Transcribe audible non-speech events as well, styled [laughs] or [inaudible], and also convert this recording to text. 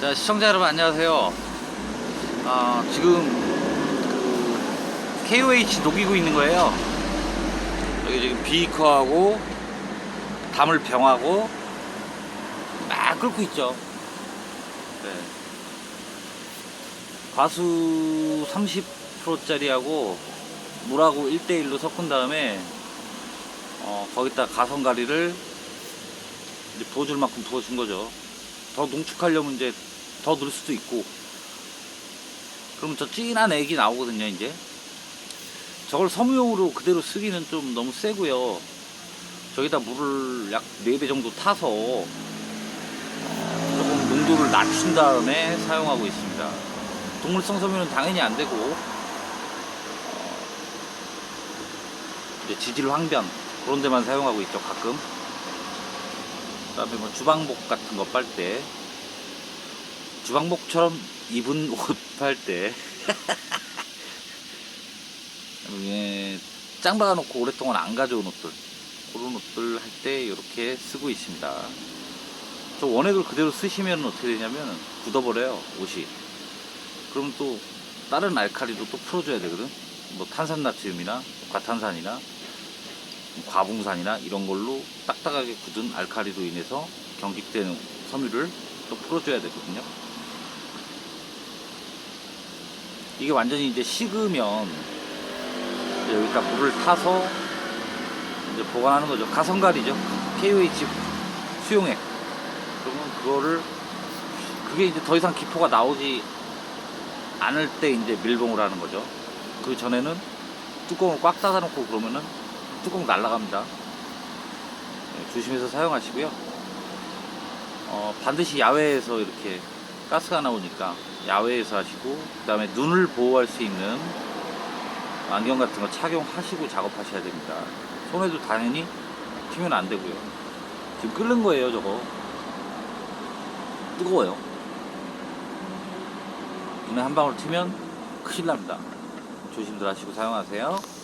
자, 시청자 여러분 안녕하세요. 아, 지금 KOH 녹이고 있는 거예요. 여기 지금 비커하고 담을 병하고 막 끓고 있죠. 네. 과수 30%짜리하고 물하고 1대1로 섞은 다음에 어, 거기다 가성가리를 이제 부어줄 만큼 부어준 거죠. 더 농축하려면 이제 더 넣을 수도 있고. 그러면 저 진한 액이 나오거든요 이제. 저걸 섬유용으로 그대로 쓰기는 좀 너무 세고요. 저기다 물을 약 4배 정도 타서 어, 조금 농도를 낮춘 다음에 사용하고 있습니다. 동물성 섬유는 당연히 안 되고 어, 지질 황변 그런 데만 사용하고 있죠 가끔. 그 다음에 뭐 주방복 같은 거 빨 때 주방복처럼 입은 옷 팔때 [laughs] 예, 짱 박아놓고 오랫동안 안 가져온 옷들 그런 옷들 할 때 이렇게 쓰고 있습니다. 저 원액을 그대로 쓰시면 어떻게 되냐면 굳어버려요 옷이. 그러면 또 다른 알칼리도 또 풀어줘야 되거든. 뭐 탄산나트륨이나 과탄산이나 과붕산이나 이런 걸로 딱딱하게 굳은 알칼리로 인해서 경직되는 섬유를 또 풀어줘야 되거든요. 이게 완전히 이제 식으면 여기다 물을 타서 이제 보관하는 거죠. 가성갈이죠. KOH 수용액. 그러면 그거를 그게 이제 더 이상 기포가 나오지 않을 때 이제 밀봉을 하는 거죠. 그 전에는 뚜껑을 꽉 닫아놓고 그러면은 뚜껑 날라갑니다. 네, 조심해서 사용하시고요. 어, 반드시 야외에서 이렇게 가스가 나오니까 야외에서 하시고 그 다음에 눈을 보호할 수 있는 안경 같은 거 착용하시고 작업하셔야 됩니다. 손에도 당연히 튀면 안 되고요. 지금 끓는 거예요, 저거. 뜨거워요. 눈에 한 방울 튀면 큰일 납니다. 조심들 하시고 사용하세요.